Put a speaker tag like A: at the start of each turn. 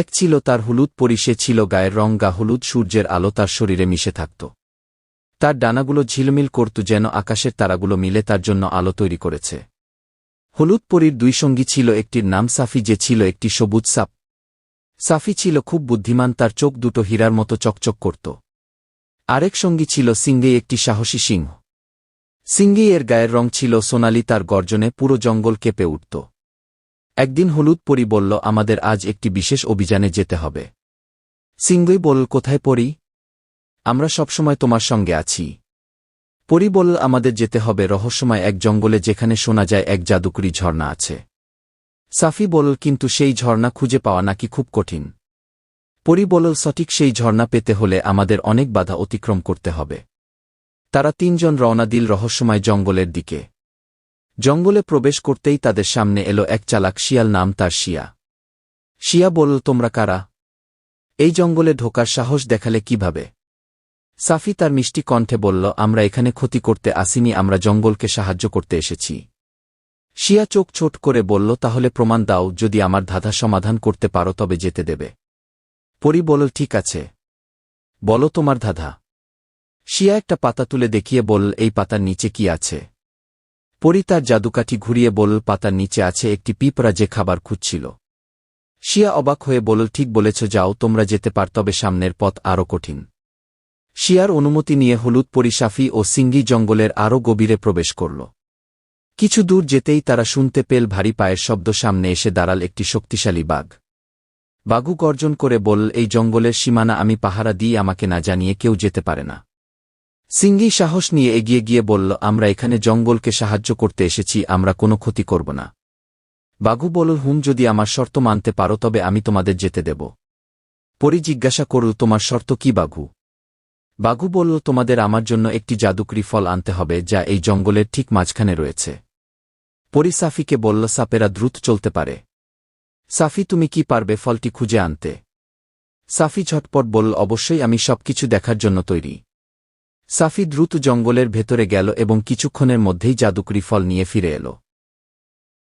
A: এক ছিল তার হলুদ পরি, সে ছিল গায়ের রং, গা হলুদ, সূর্যের আলো তার শরীরে মিশে থাকত। তার ডানাগুলো ঝিলমিল করত যেন আকাশের তারাগুলো মিলে তার জন্য আলো তৈরি করেছে। হলুদ পরীর দুই সঙ্গী ছিল একটির নাম সাফি, যে ছিল একটি সবুজ সাপ। সাফি ছিল খুব বুদ্ধিমান, তার চোখ দুটো হীরার মতো চকচক করত। আরেক সঙ্গী ছিল সিঙ্গেই একটি সাহসী সিংহ। সিঙ্গেই এর গায়ের রং ছিল সোনালি, তার গর্জনে পুরো জঙ্গল কেঁপে উঠত। একদিন হলুদ পরি বলল, আমাদের আজ একটি বিশেষ অভিযানে যেতে হবে। সিঙ্গই বলল, কোথায় পড়ি আমরা সবসময় তোমার সঙ্গে আছি। পরি বলল, আমাদের যেতে হবে, রহস্যময় এক জঙ্গলে যেখানে শোনা যায় এক জাদুকরি ঝর্ণা আছে। সাফি বলল, কিন্তু সেই ঝর্ণা খুঁজে পাওয়া নাকি খুব কঠিন। পরি বলল, সঠিক সেই ঝর্ণা পেতে হলে আমাদের অনেক বাধা অতিক্রম করতে হবে। তারা তিনজন রওনা দিল রহস্যময় জঙ্গলের দিকে। জঙ্গলে প্রবেশ করতেই তাদের সামনে এলো এক চালাক শিয়াল নাম তার শিয়া। শিয়া বলল, তোমরা কারা? এই জঙ্গলে ঢোকার সাহস দেখালে কীভাবে? সাফি তার মিষ্টি কণ্ঠে বলল, আমরা এখানে ক্ষতি করতে আসিনি, আমরা জঙ্গলকে সাহায্য করতে এসেছি। শিয়া চোখ ছোট করে বলল, তাহলে প্রমাণ দাও, যদি আমার ধাঁধা সমাধান করতে পারো তবে যেতে দেবে। পরি বলল, ঠিক আছে। বলো তোমার ধাঁধা। শিয়া একটা পাতা তুলে দেখিয়ে বলল, এই পাতার নিচে কি আছে? পরি তার জাদুকাঠি ঘুরিয়ে বলল পাতার নিচে আছে একটি পিঁপড়া যে খাবার খুঁজছিল। শিয়া অবাক হয়ে বলল ঠিক বলেছ, যাও, তোমরা যেতে পার, তবে সামনের পথ আরও কঠিন। শিয়ার অনুমতি নিয়ে হলুদ পরি সাফি ও সিঙ্গি জঙ্গলের আরও গভীরে প্রবেশ করল। কিছু দূর যেতেই তারা শুনতে পেল ভারী পায়ের শব্দ, সামনে এসে দাঁড়াল একটি শক্তিশালী বাঘ। বাঘু গর্জন করে বলল এই জঙ্গলের সীমানা আমি পাহারা দিই, আমাকে না জানিয়ে কেউ যেতে পারে না। সিঙ্গি সাহস নিয়ে এগিয়ে গিয়ে বলল, আমরা এখানে জঙ্গলকে সাহায্য করতে এসেছি, আমরা কোনো ক্ষতি করব না। বাঘু বলল, হুম, যদি আমার শর্ত মানতে পারো, তবে আমি তোমাদের যেতে দেব। পরি জিজ্ঞাসা করল, তোমার শর্ত কি, বাঘু? বাঘু বলল, তোমাদের আমার জন্য একটি জাদুকরি ফল আনতে হবে, যা এই জঙ্গলের ঠিক মাঝখানে রয়েছে। পরি সাফিকে বলল, সাপেরা দ্রুত চলতে পারে। সাফি, তুমি কি পারবে ফলটি খুঁজে আনতে? সাফি ঝটপট বলল, অবশ্যই, আমি সবকিছু দেখার জন্য তৈরি। সাফি দ্রুত জঙ্গলের ভেতরে গেল এবং কিছুক্ষণের মধ্যেই জাদুকরি ফল নিয়ে ফিরে এলো।